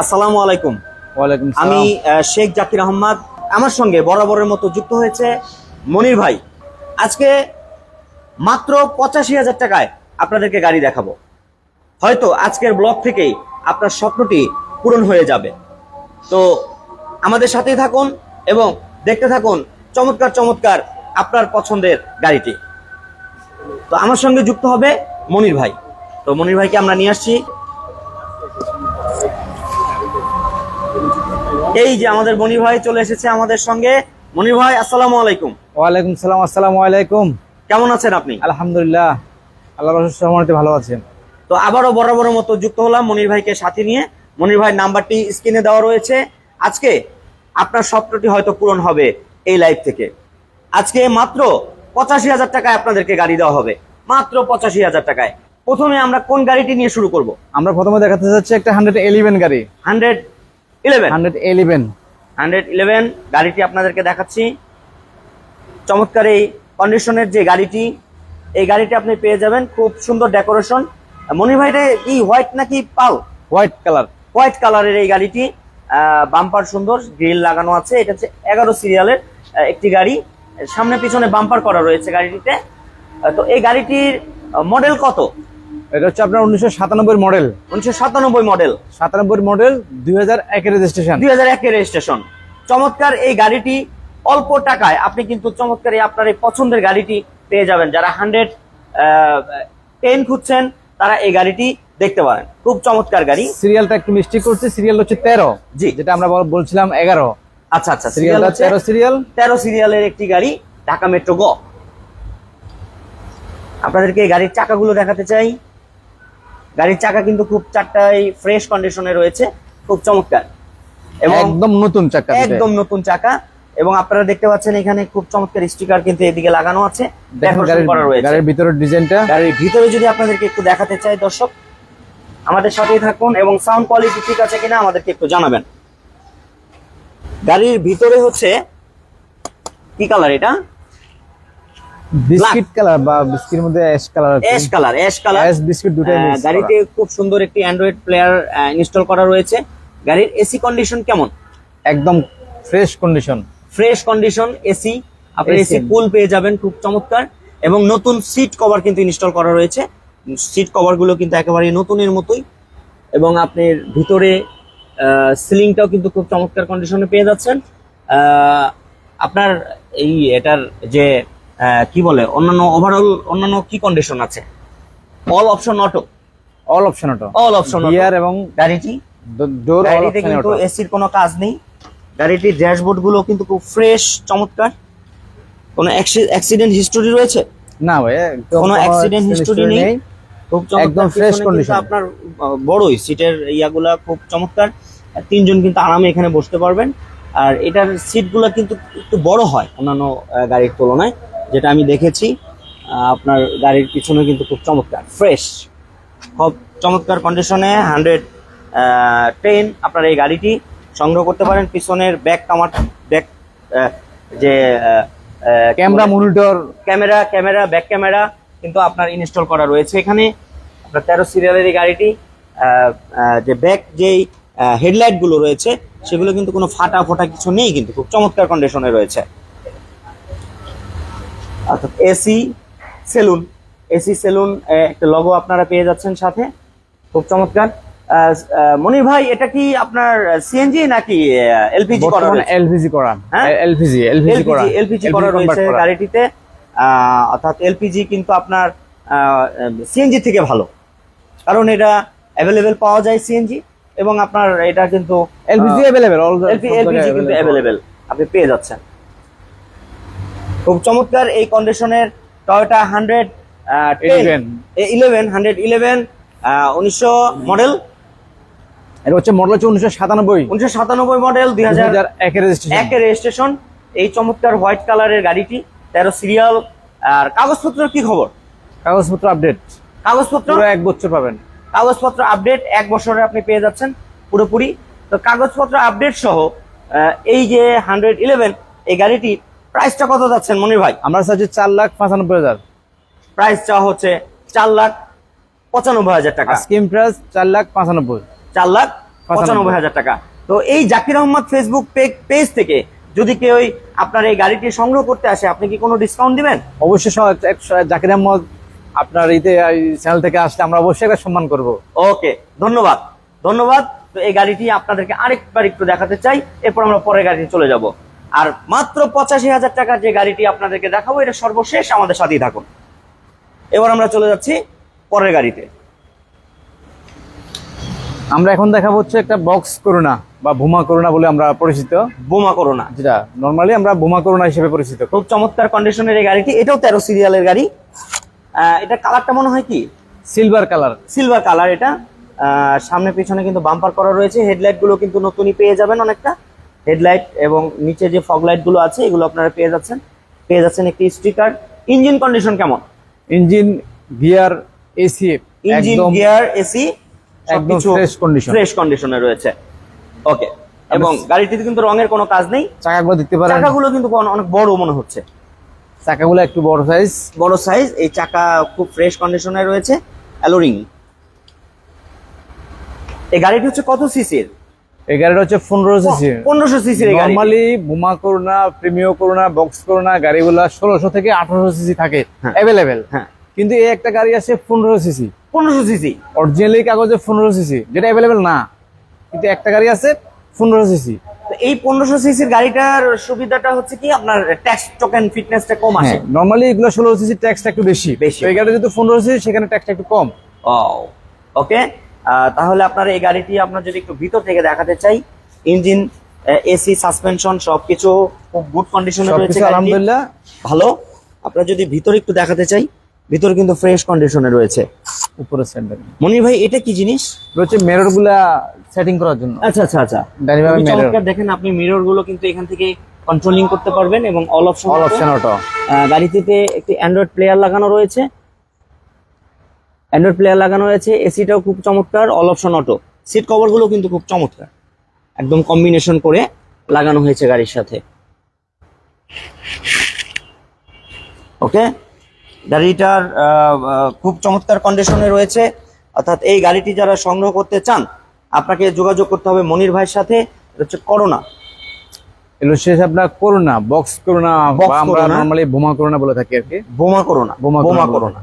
আসসালামু আলাইকুম। ওয়ালাইকুম আমি আমি শেখ জাকির আহমদ আমার সঙ্গে বরাবরের মতো যুক্ত হয়েছে মনির ভাই। আজকে মাত্র পঁচাশি হাজার টাকায় আপনাদেরকে গাড়ি দেখাবো। হয়তো আজকের ব্লগ থেকেই আপনার স্বপ্নটি পূরণ হয়ে যাবে। তো আমাদের সাথেই থাকুন এবং দেখতে থাকুন চমৎকার চমৎকার আপনার পছন্দের গাড়িটি। তো আমার সঙ্গে যুক্ত হবে মনির ভাই। তো মনির ভাইকে আমরা নিয়ে আসছি। এই যে আমাদের মনির ভাই চলে এসেছে আমাদের সঙ্গে। মনির ভাই আসসালামু আলাইকুম। ওয়ালাইকুম সালাম আসসালামু আলাইকুম। কেমন আছেন আপনি? আলহামদুলিল্লাহ আল্লাহ ভালো আছেন তো আবারও বরাবরের মতো যুক্ত হলাম মনির ভাইকে সাথে নিয়ে। মনির ভাই নাম্বারটি স্ক্রিনে দেওয়া রয়েছে। আজকে আপনার স্বপ্নটি হয়তো পূরণ হবে এই লাইভ থেকে। আজকে মাত্র পঁচাশি হাজার টাকায় আপনাদেরকে গাড়ি দেওয়া হবে। মাত্র পঁচাশি হাজার টাকায়। প্রথমে আমরা কোন গাড়িটি নিয়ে শুরু করব? আমরা প্রথমে দেখাতে যাচ্ছি একটা হান্ড্রেড এলিভেন গাড়ি। Hundred eleven hundred eleven hundred eleven গাড়িটি আপনাদেরকে দেখাচ্ছি। চমৎকার এই কন্ডিশনের যে গাড়িটি এই গাড়িটি আপনি পেয়ে যাবেন। খুব সুন্দর ডেকোরেশন মনির ভাইটা কি হোয়াইট নাকি পাল? হোয়াইট কালার হোয়াইট কালারের এই গাড়িটি। বাম্পার সুন্দর গ্রিল লাগানো আছে। এটা হচ্ছে এগারো সিরিয়ালের একটি গাড়ি। সামনে পিছনে বাম্পার করা রয়েছে গাড়িটিতে। তো এই গাড়িটির মডেল কত? এটা হচ্ছে আপনার উনিশশো সাতানব্বই মডেল। উনিশশো সাতানব্বই মডেল। সাতানব্বই মডেল দুই হাজার একের রেজিস্ট্রেশন দুই হাজার একের রেজিস্ট্রেশন চমৎকার এই গাড়িটি অল্প টাকায় আপনি কিন্তু চমৎকার এই আপনার এই পছন্দের গাড়িটি পেয়ে যাবেন। যারা হান্ড্রেড টেন খুঁজছেন তারা এই গাড়িটি দেখতে পারেন। খুব চমৎকার গাড়ি। সিরিয়ালটা একটু মিস্টেক করছে সিরিয়াল হচ্ছে তেরো। জি। যেটা আমরা বলছিলাম এগারো। আচ্ছা আচ্ছা সিরিয়াল তেরো সিরিয়াল। তেরো সিরিয়ালের একটি গাড়ি ঢাকা মেট্রো গ। আপনাদেরকে এই গাড়ির চাকাগুলো দেখাতে চাই। গাড়ির চাকা কিন্তু খুব চারটাই ফ্রেশ কন্ডিশনে রয়েছে খুব চমৎকার। এবং একদম নতুন চাকা একদম নতুন চাকা এবং আপনারা দেখতে পাচ্ছেন এখানে খুব চমৎকার স্টিকার কিন্তু এদিকে লাগানো আছে গাড়ির ভিতরের ডিজাইনটা। গাড়ির ভিতরে যদি আপনাদেরকে একটু দেখাতে চাই দর্শক আমাদের সাথেই থাকুন এবং সাউন্ড কোয়ালিটি ঠিক আছে কিনা আমাদেরকে একটু জানাবেন। গাড়ির ভিতরে হচ্ছে কি কালার এটা? বিস্কিট কালার বা বিস্কিটের মধ্যে ash colour ash colour ash colour ash biscuit দুটোই mix গাড়িতে খুব সুন্দর একটি অ্যান্ড্রয়েড প্লেয়ার ইনস্টল করা রয়েছে। গাড়ির এসি কন্ডিশন কেমন? একদম fresh condition fresh condition AC আপনি এসি কুল পেয়ে যাবেন খুব চমৎকার। এবং নতুন সিট কভার কিন্তু ইনস্টল করা রয়েছে। সিট কভারগুলো কিন্তু একেবারে নতুনের মতোই। এবং আপনার ভিতরে সিলিংটাও কিন্তু খুব চমৎকার কন্ডিশনে পেয়ে যাচ্ছেন। আহ, আপনার এই এটার যে কি বলে অন্যান্য ওভারঅল অন্যান্য কি কন্ডিশন আছে? All option auto all option auto all option gear এবং গাড়িটি ডোর অল গাড়িতে কিন্তু এসির কোনো কাজ নেই। গাড়িটির ড্যাশবোর্ডগুলো কিন্তু খুব ফ্রেশ চমৎকার। কোনো অ্যাক্সিডেন্ট হিস্টোরি রয়েছে? না ভাই কোনো accident history নেই। খুব চমৎকার। একদম ফ্রেশ কন্ডিশন আপনার বড়ই। সিটের ইয়াগুলা খুব চমৎকার। তিনজন কিন্তু আরামে এখানে বসতে পারবেন। আর এটার সিটগুলো কিন্তু একটু বড় হয় অন্যান্য গাড়ির তুলনায়। যেটা আমি দেখেছি আপনার গাড়ির পিছনে কিন্তু খুব চমৎকার ফ্রেশ খুব চমৎকার কন্ডিশনে হান্ড্রেড টেন আপনার এই গাড়িটি সংগ্রহ করতে পারেন। পিছনের ব্যাক কামার ব্যাক যে camera monitor camera camera back camera কিন্তু আপনার ইনস্টল করা রয়েছে এখানে। আপনার তেরো সিরিয়ালের এই গাড়িটি যে ব্যাক যেই হেডলাইটগুলো রয়েছে সেগুলো কিন্তু কোনো ফাটা ফোটা কিছু নেই কিন্তু খুব চমৎকার কন্ডিশনে রয়েছে। অর্থাৎ এসি সেলুন এসি সেলুন একটা লগো আপনারা পেয়ে যাচ্ছেন সাথে খুব চমৎকার মনির ভাই এটা কি আপনার সিএনজি নাকি এলপিজি করা এলপিজি করা এলপিজি এলপিজি করা এলপিজি করা রয়েছে গাড়িটিতে অর্থাৎ এলপিজি কিন্তু আপনার সিএনজি থেকে ভালো কারণ এটা অ্যাভেলেবেল পাওয়া যায় সিএনজি এবং আপনার এটা কিন্তু এলপিজি অ্যাভেলেবেল এলপিজি কিন্তু অ্যাভেলেবেল আপনি পেয়ে যাচ্ছেন খুব চমৎকার এই কন্ডিশনের Toyota hundred 11 eleven hundred eleven উনিশশো মডেল এটা হচ্ছে মডেল হচ্ছে উনিশশো সাতানব্বই। উনিশশো সাতানব্বই মডেল দুই হাজার একের রেজিস্ট্রেশন এই চমৎকার হোয়াইট কালারের গাড়িটি তেরো সিরিয়াল আর কাগজপত্রের কি খবর? কাগজপত্র আপডেট কাগজপত্র? এক বছর পাবেন। কাগজপত্র আপডেট এক বছরে আপনি পেয়ে যাচ্ছেন পুরোপুরি। তো কাগজপত্র আপডেট সহ এই যে হান্ড্রেড ইলেভেন এই গাড়িটির প্রাইসটা কত যাচ্ছেন মনির ভাই? আমরা চাচ্ছি চার লাখ পঁচানব্বই হাজার। প্রাইস চাওয়া হচ্ছে চার লাখ পঁচানব্বই হাজার টাকা। স্কিম প্রাইস চার লাখ পঁচানব্বই। চার লাখ পঁচানব্বই। হাজার টাকা। তো এই জাকির আহমদ ফেসবুক পেজ থেকে যদি কেউ আপনার এই গাড়িটি সংগ্রহ করতে আসে আপনি কি কোনো ডিসকাউন্ট দিবেন? অবশ্যই জাকির আহমদ আপনার ইতে চ্যানেল থেকে আসলে আমরা অবশ্যই একটা সম্মান করব। ওকে ধন্যবাদ। ধন্যবাদ। তো এই গাড়িটি আপনাদেরকে আরেকবার একটু দেখাতে চাই এরপর আমরা পরের গাড়িতে চলে যাব। আর মাত্র পঁচাশি হাজার টাকার যে গাড়িটি আপনাদেরকে দেখাবো এটা সর্বশেষ আমাদের সাথেই থাকুন। এবার আমরা চলে যাচ্ছি পরের গাড়িতে। আমরা এখন দেখাবো হচ্ছে একটা বক্স করোনা বা ভুমা করোনা বলে আমরা পরিচিত। বোমা করোনা। যেটা নর্মালি আমরা বোমা করোনা হিসেবে পরিচিত। খুব চমৎকার কন্ডিশনের এই গাড়িটি এটাও তেরো সিরিয়ালের গাড়ি। এটা কালারটা মনে হয় কি? সিলভার কালার সিলভার কালার এটা। সামনে পিছনে কিন্তু বাম্পার করা রয়েছে হেডলাইটগুলো কিন্তু নতুনই পেয়ে যাবেন অনেকটা। হেডলাইট এবং নিচে যে ফগ লাইটগুলো আছে এগুলো আপনারা পেয়ে যাচ্ছেন। পেয়ে যাচ্ছেন একটি স্টিকার। ইঞ্জিন কন্ডিশন কেমন? Engine gear AC engine gear AC একদম fresh condition। ফ্রেশ কন্ডিশনে রয়েছে। ওকে এবং গাড়িটিতে কিন্তু রঙের কোনো কাজ নেই। চাকাগুলো দেখতে পারেন। চাকাগুলো কিন্তু অনেক বড় মনে হচ্ছে। চাকাগুলো একটু বড় সাইজ বড় সাইজ এই চাকা খুব ফ্রেশ কন্ডিশনে রয়েছে। অ্যালোরিং এই গাড়িটি হচ্ছে কত সিসির এই গাড়িটা হচ্ছে পনেরো সিসি পনেরোশো গাড়ি normally বুমা Corona Premio Corona box Corona গাড়িগুলো ষোলোশো থেকে আঠারোশো সিসি থাকে। অ্যাভেলেবেল হ্যাঁ। কিন্তু এই একটা গাড়ি আছে পনেরো সিসি। পনেরোশো সিসি। অরিজিনালি কাগজে পনেরো সিসি যেটা অ্যাভেলেবেল না। কিন্তু একটা গাড়ি আছে পনেরো সিসি। এই পনেরোশো সিসির গাড়িটার সুবিধাটা হচ্ছে কি? আপনার ট্যাক্স টোকেন ফিটনেসটা কম আসে। হ্যাঁ নর্মালি এগুলো ষোলো সিসি ট্যাক্সটা একটু বেশি। বেশি। এই গাড়ি যেহেতু পনেরো সিসি সেখানে ট্যাক্সটা একটু কম। ও ওকে তাহলে আপনার এই গাড়িটি আপনার যদি একটু ভিতর থেকে দেখাতে চাই ইঞ্জিন এসি সাসপেনশন সবকিছু খুব গুড কন্ডিশনে রয়েছে আলহামদুলিল্লাহ। ভালো। আপনার যদি ভিতরে একটু দেখাতে চাই ভিতরে কিন্তু ফ্রেশ কন্ডিশনে রয়েছে। উপরে সাইড মনির ভাই এটা কি জিনিস? রয়েছে মিররগুলা সেটিং করার জন্য। আচ্ছা আচ্ছা আচ্ছা। মেরর দেখেন আপনি মিররগুলো কিন্তু এখান থেকে কন্ট্রোলিং করতে পারবেন এবং all option all option auto গাড়িটিতে একটি অ্যান্ড্রয়েড প্লেয়ার লাগানো রয়েছে। অ্যান্ড্রয়েড প্লেয়ার লাগানো রয়েছে এসিটাও খুব চমৎকার অল অপশন অটো সিট কভারগুলো কিন্তু খুব চমৎকার। একদম কম্বিনেশন করে লাগানো হয়েছে গাড়ির সাথে। ওকে গাড়িটার খুব চমৎকার কন্ডিশনে রয়েছে। অর্থাৎ এই গাড়িটি যারা সংগ্রহ করতে চান আপনাকে যোগাযোগ করতে হবে মনির ভাইয়ের সাথে। এটা হচ্ছে করোনা। এগুলো শেষ আপনার করোনা বক্স করোনা আমরা নর্মালি বোমা করোনা বলে থাকি আর কি। বোমা করোনা। বোমা বোমা করোনা।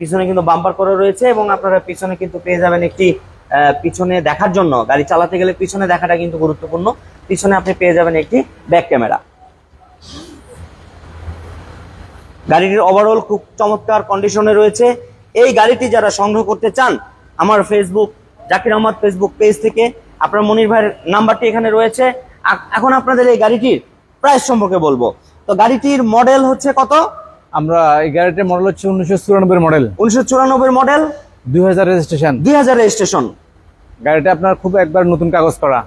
পিছনে কিন্তু বাম্পার করা রয়েছে এবং আপনারা পিছনে কিন্তু পেয়ে যাবেন একটি পিছনে দেখার জন্য। গাড়ি চালাতে গেলে পিছনে দেখাটা কিন্তু গুরুত্বপূর্ণ। পিছনে আপনি পেয়ে যাবেন একটি ব্যাক ক্যামেরা গাড়িটির ওভারঅল খুব চমৎকার কন্ডিশনে রয়েছে। এই গাড়িটি যারা সংগ্রহ করতে চান, আমার Facebook Zakir Ahmed Facebook page থেকে, আপনার মনির ভাইয়ের নাম্বারটি এখানে রয়েছে। এখন আপনাদের এই গাড়িটির প্রাইস সম্পর্কে বলব। তো গাড়িটির মডেল হচ্ছে কত? আমরা এই গাড়িটার মডেল হচ্ছে উনিশশো চুরানব্বই মডেল উনিশশো চুরানব্বই মডেল দুই হাজার রেজিস্ট্রেশন দুই হাজার রেজিস্ট্রেশন গাড়িটা আপনার খুব একবার নতুন কাগজ করা।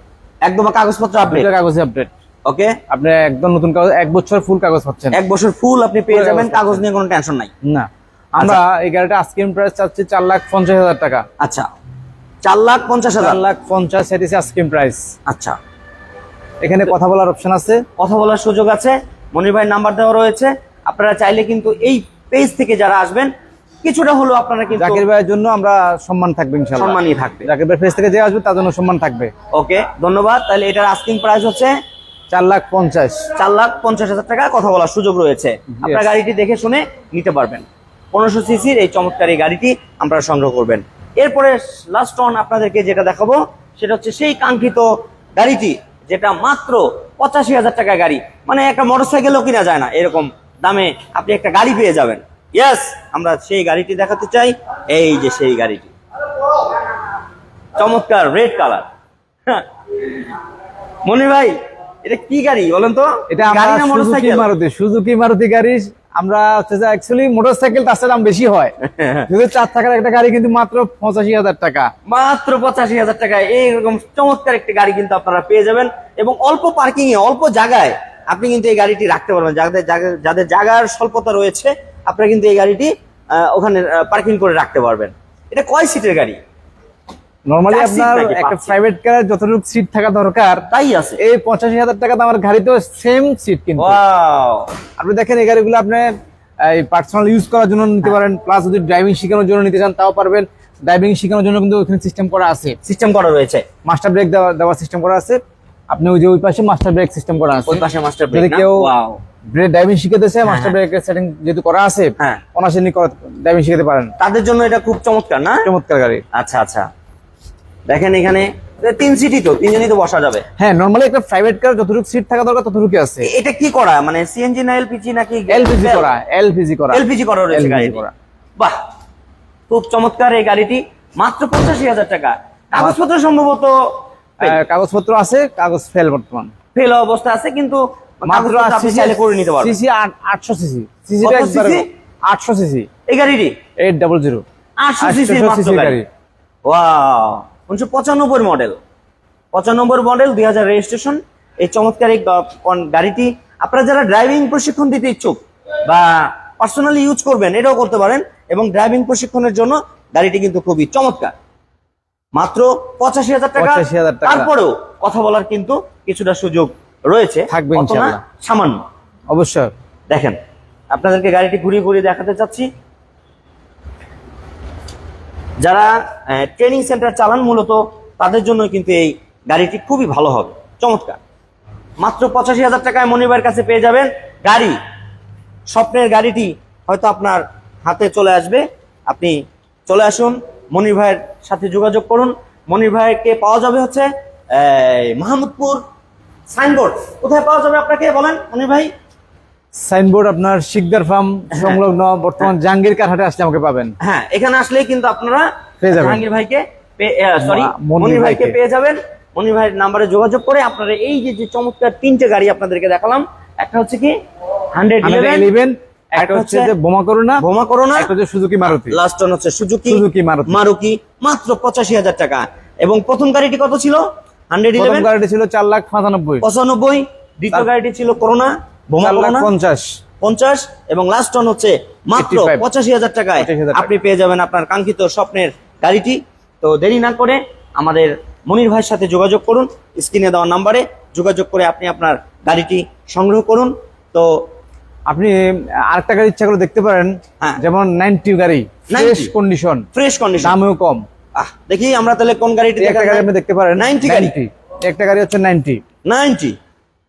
একদম কাগজপত্র আপডেট কাগজে আপডেট ওকে আপনি একদম নতুন কাগজ এক বছর ফুল কাগজ পাচ্ছেন। এক বছর ফুল আপনি পেয়ে যাবেন কাগজ নিয়ে কোনো টেনশন নাই। না। আমরা এই গাড়িটা আজকের প্রাইস চাচ্ছি চার লাখ পঞ্চাশ হাজার টাকা। আচ্ছা। চার লাখ পঞ্চাশ হাজার। লাখ পঞ্চাশ সেটি আজকের প্রাইস আচ্ছা। এখানে কথা বলার অপশন আছে। কথা বলার সুযোগ আছে। মনির ভাই নাম্বার দেওয়া রয়েছে। আপনারা চাইলে কিন্তু এই পেজ থেকে যারা আসবেন কিছুটা হলেও আপনারা কিন্তু জাকির ভাইয়ের জন্য আমরা সম্মান থাকবে ইনশাল্লাহ সম্মানই থাকবে। জাকির ভাই ফেস থেকে যে আসবে তার জন্য সম্মান থাকবে। ওকে ধন্যবাদ। তাহলে এটার আস্কিং প্রাইস হচ্ছে চার লাখ পঞ্চাশ। চার লাখ পঞ্চাশ হাজার টাকা। কথা বলার সুযোগ রয়েছে। আপনার গাড়িটি দেখে শুনে নিতে পারবেন। পনেরোশো সিসির এই চমৎকার এই গাড়িটি আপনারা সংগ্রহ করবেন। এরপরে লাস্ট অন আপনাদেরকে যেটা দেখাবো সেটা হচ্ছে সেই কাঙ্ক্ষিত গাড়িটি যেটা মাত্র পঁচাশি হাজার টাকা গাড়ি। মানে একটা মোটরসাইকেলও কিনা যায় না এরকম দামে আপনি একটা গাড়ি পেয়ে যাবেন। ইয়েস আমরা সেই গাড়িটি দেখাতে চাই। এই যে সেই গাড়িটি। চমৎকার রেড কালার। মনির ভাই এটা কি গাড়ি বলেন তো? এটা গাড়ি না Suzuki motorcycle Maruti Suzuki Maruti গাড়ি। আমরা হচ্ছে যে অ্যাকচুয়ালি মোটরসাইকেল তার দাম বেশি হয়। যদি চার থাকার একটা গাড়ি কিন্তু মাত্র পঁচাশি হাজার টাকা। মাত্র পঁচাশি হাজার টাকায় এইরকম চমৎকার একটি গাড়ি কিন্তু আপনারা পেয়ে যাবেন। এবং অল্প পার্কিং এ অল্প জায়গায় আপনি কিন্তু এই গাড়িটি রাখতে পারবেন। যাদের যাদের জায়গার স্বল্পতা রয়েছে আপনারা কিন্তু এই গাড়িটি ওখানে পার্কিং করে রাখতে পারবেন। এটা কয় সিটের গাড়ি? নর্মালি আপনার একটা প্রাইভেট কারে যতটুকু সিট থাকা দরকার তাই আছে। এই পঁচাশি হাজার টাকা দামের গাড়িতেও সেম সিট কিন্তু। আপনি দেখেন এই গাড়িগুলো আপনি এই পার্সোনাল ইউজ করার জন্য নিতে পারেন প্লাস যদি ড্রাইভিং শেখানোর জন্য নিতে চান তাও পারবেন। ড্রাইভিং শেখানোর জন্য কিন্তু ওখানে সিস্টেম করা আছে। সিস্টেম করা রয়েছে। মাস্টার ব্রেক দেওয়া দেওয়ার সিস্টেম করা আছে। আপনি ওই যে ওই পাশে মাস্টার ব্রেক সিস্টেম করা আছে। ওই পাশে মাস্টার যদি ব্রেক কেউ ওয়াও ব্রেক ড্রাইভিং শিখাতেছে মাস্টার ব্রেকের সেটিং যেহেতু করা আছে হ্যাঁ। অনাসে ড্রাইভিং শিখাতে পারেন। তাদের জন্য এটা খুব চমৎকার না? চমৎকার গাড়ি। আচ্ছা আচ্ছা। দেখেন এখানে তিন সিটই তো তিনজনই তো বসা যাবে। হ্যাঁ নর্মালি একটা প্রাইভেট কার যতটুকু সিট থাকা দরকার ততটুকু আছে। এটা কি করা? মানে সিএনজি না এলপিজি নাকি এলপিজি করা এলপিজি করা। এলপিজি করা রয়েছে গাড়ি করা। বাহ! খুব চমৎকার এই গাড়িটি। মাত্র পঁচাশি হাজার টাকা। কাগজপত্র সম্ভবত কাগজপত্র আছে কাগজ ফেল বর্তমান। ফেল অবস্থা আছে কিন্তু মাত্র আপনি চাইলে করে নিতে পারবেন। সিসি আটশো সিসি সিসি কত CC? আটশো সিসি এই গাড়িটি? Eight double zero. আটশো সিসির মাত্র গাড়ি। ওয়াও উনিশশো পঁচানব্বই মডেল পঁচানব্বই মডেল দুই হাজার রেজিস্ট্রেশন এই চমৎকার এই গাড়িটি আপনারা যারা ড্রাইভিং প্রশিক্ষণ দিতে ইচ্ছুক বা পার্সোনালি ইউজ করবেন এটাও করতে পারেন এবং ড্রাইভিং প্রশিক্ষণের জন্য গাড়িটি কিন্তু খুবই চমৎকার। মাত্র পঁচাশি হাজার টাকা। 85,000 টাকা। তারপরেও কথা বলার কিন্তু কিছুটা সুযোগ রয়েছে। থাকবে। সামান্য। অবশ্যই। দেখেন আপনাদেরকে গাড়িটি ঘুরিয়ে ঘুরিয়ে দেখাতে চাচ্ছি। যারা ট্রেনিং সেন্টার চালান মূলত তাদের জন্য কিন্তু এই গাড়িটি খুবই ভালো হবে। চমৎকার। মাত্র পঁচাশি হাজার টাকায় মনিবার কাছে পেয়ে যাবেন গাড়ি। স্বপ্নের গাড়িটি হয়তো আপনার হাতে চলে আসবে। আপনি চলে আসুন। মনির ভাইয়ের সাথে যোগাযোগ করুন। মনির ভাইকে পাওয়া যাবে হচ্ছে মাহমুদপুর সাইনবোর্ড। কোথায় পাওয়া যাবে আপনাকে বলেন মনির ভাই? সাইনবোর্ড আপনার শিকদার ফার্ম সংলগ্ন বর্তমান জাহাঙ্গীর কারহাটে আসলে আমাকে পাবেন। হ্যাঁ এখানে আসলেই কিন্তু আপনারা পেয়ে যাবেন। জাহাঙ্গীর ভাইকে সরি মনির ভাইকে। পেয়ে যাবেন। মনির ভাইয়ের নাম্বারে যোগাযোগ করে আপনারা এই যে যে চমৎকার তিনটে গাড়ি আপনাদেরকে দেখালাম একটা হচ্ছে কি হান্ড্রেড ইলেভেন একটা হচ্ছে যে বোমা করোনা বোমা করোনা একটা হচ্ছে সুজুকি মারুতি। লাস্ট ওয়ান হচ্ছে সুজুকি সুজুকি মারুতি। মাত্র পঁচাশি হাজার টাকা। এবং প্রথম গাড়িটি কত ছিল? হান্ড্রেড ইলেভেন গাড়িটি ছিল চার লাখ পঁচানব্বই। পঁচানব্বই। দ্বিতীয় গাড়িটি ছিল করোনা বোমা করোনা। পঞ্চাশ। পঞ্চাশ এবং লাস্ট ওয়ান হচ্ছে মাত্র পঁচাশি হাজার টাকায় 85,000 টাকা। আপনি পেয়ে যাবেন আপনার কাঙ্ক্ষিত স্বপ্নের গাড়িটি। তো দেরি না করে আমাদের মনির ভাইয়ের সাথে যোগাযোগ করুন। স্ক্রিনে দেওয়া নাম্বারে যোগাযোগ করে আপনি আপনার গাড়িটি সংগ্রহ করুন। তো আপনি আরেকটা গাড়ি ইচ্ছা করে দেখতে পারেন হ্যাঁ। যেমন নাইনটি গাড়ি ফ্রেশ কন্ডিশন ফ্রেশ কন্ডিশন দামেও কম। আহ দেখি আমরা তাহলে কোন গাড়িটি একটা গাড়ি আপনি দেখতে পারেন নাইনটি গাড়িটি একটা গাড়ি হচ্ছে নাইনটি। নাইনটি।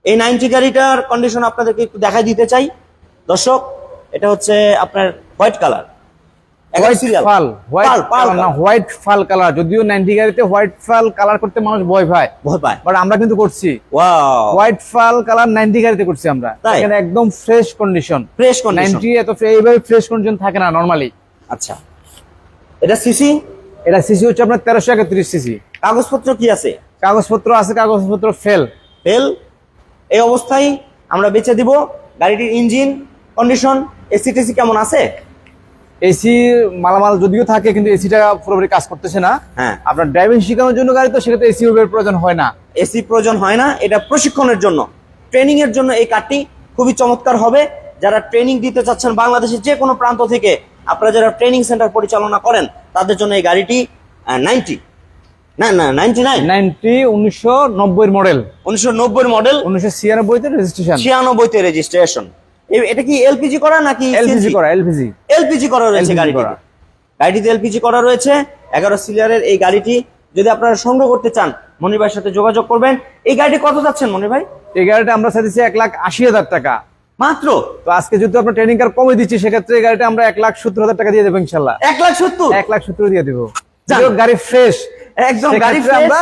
এই নাইনটি গাড়িটার কন্ডিশন আপনাদেরকে একটু দেখাই দিতে চাই। দর্শক এটা হচ্ছে আপনার white colour. Full white full colour যদিও নাইনটি গাড়িতে হোয়াইট ফাল কালার করতে মানুষ ভয় পায়। ভয় পায়। বাট আমরা কিন্তু করছি। হোয়াইট ফাল কালার নাইনটি গাড়িতে করছি আমরা? এখানে একদম ফ্রেশ কন্ডিশন ফ্রেশ নাইনটি এত এইভাবে ফ্রেশ কন্ডিশন থাকে না নর্মালি আচ্ছা। এটা সিসি এটা সিসি হচ্ছে আপনার তেরোশো একত্রিশ সিসি কাগজপত্র কি আছে? কাগজপত্র আছে কাগজপত্র ফেল ফেল এই অবস্থায় আমরা বেচে দিব গাড়িটির ইঞ্জিন কন্ডিশন এসি টেসি কেমন আছে? এসি মালামাল যদিও থাকে কিন্তু এসিটা পুরোপুরি কাজ করতেছে না। হ্যাঁ। আপনার ড্রাইভিং শেখানোর জন্য গাড়ি তো সেক্ষেত্রে এসি এর প্রয়োজন হয় না। এসি প্রয়োজন হয় না এটা প্রশিক্ষণের জন্য। ট্রেনিং এর জন্য এই কারটি খুবই চমৎকার হবে। যারা ট্রেনিং দিতে চাচ্ছেন বাংলাদেশের যে কোনো প্রান্ত থেকে আপনারা যারা ট্রেনিং সেন্টার পরিচালনা করেন তাদের জন্য এই গাড়িটি নাইনটি না না নাইনটি নাইন নাইনটি উনিশশো নব্বই মডেল উনিশশো নব্বই মডেল উনিশশো ছিয়ানব্বইতে রেজিস্ট্রেশন ছিয়ানব্বইতে রেজিস্ট্রেশন এটা কি এলপিজি করা নাকি এলপিজি করা এলপিজি। এলপিজি করা রয়েছে LPG গাড়িটিতে। এলপিজি করা রয়েছে। এগারো সিলিয়ারের এই গাড়িটি যদি আপনারা সংগ্রহ করতে চান মনির ভাইয়ের সাথে যোগাযোগ করবেন। এই গাড়িটি কত যাচ্ছেন মনির ভাই? এই গাড়িটা আমরা চাইতেছি এক লাখ আশি হাজার টাকা। মাত্র? তো আজকে যদি আপনার ট্রেনিং কার কমে দিচ্ছি সেক্ষেত্রে এই গাড়িটা আমরা এক লাখ সত্তর হাজার টাকা দিয়ে দেবো ইনশাল্লাহ। এক লাখ সত্তর? এক লাখ সত্তর দিয়ে দেবো। গাড়ি ফ্রেশ একদম গাড়ি আমরা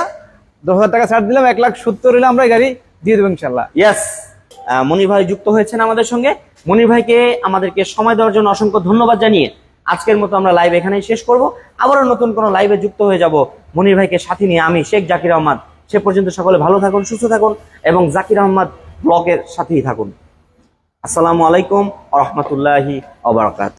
দশ হাজার টাকা ছাড় দিলাম এক লাখ সত্তর হলে আমরা এই গাড়ি দিয়ে দেবো ইনশাল্লাহ। ইয়েস মনির ভাই যুক্ত হয়েছেন আমাদের সঙ্গে। মনির ভাইকে আমাদেরকে সময় দেওয়ার জন্য অসংখ্য ধন্যবাদ জানিয়ে আজকের মতো আমরা লাইভ এখানেই শেষ করব। আবারও নতুন কোনো লাইভে যুক্ত হয়ে যাব মনির ভাইকে সাথে নিয়ে আমি, শেখ জাকির আহমদ। সে পর্যন্ত সকলে ভালো থাকুন, সুস্থ থাকুন এবং জাকির আহমদ ব্লগের সাথেই থাকুন। আসসালামু আলাইকুম রহমতুল্লাহি অবরাকাত